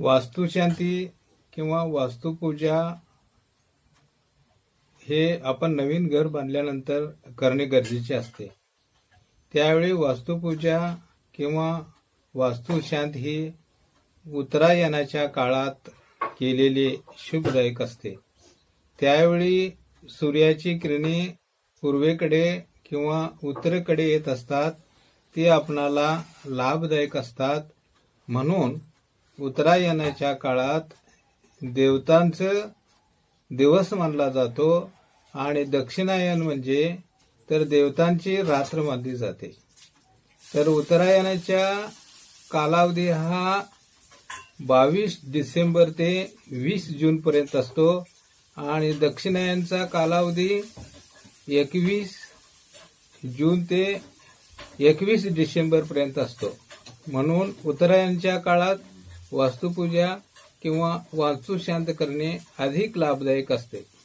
वास्तुशांती किंवा वास्तुपूजा हे आपण नवीन घर बांधल्यानंतर करणे गरजेचे असते. त्यावेळी वास्तुपूजा किंवा वास्तुशांत ही उत्तरायणाच्या काळात केलेली शुभदायक असते. त्यावेळी सूर्याची किरणे पूर्वेकडे किंवा उत्तरेकडे येत असतात ते आपणाला लाभदायक असतात म्हणून उत्तरायणाच्या काळात देवतांचं दिवस मानला जातो आणि दक्षिणायन म्हणजे तर देवतांची रात्र मानली जाते. तर उत्तरायणाच्या कालावधी हा बावीस डिसेंबर ते वीस जूनपर्यंत असतो आणि दक्षिणायनचा कालावधी एकवीस जून ते एकवीस डिसेंबरपर्यंत असतो. म्हणून उत्तरायणच्या काळात वास्तुपूजा किंवा वास्तुशांत करणे अधिक लाभदायक असते.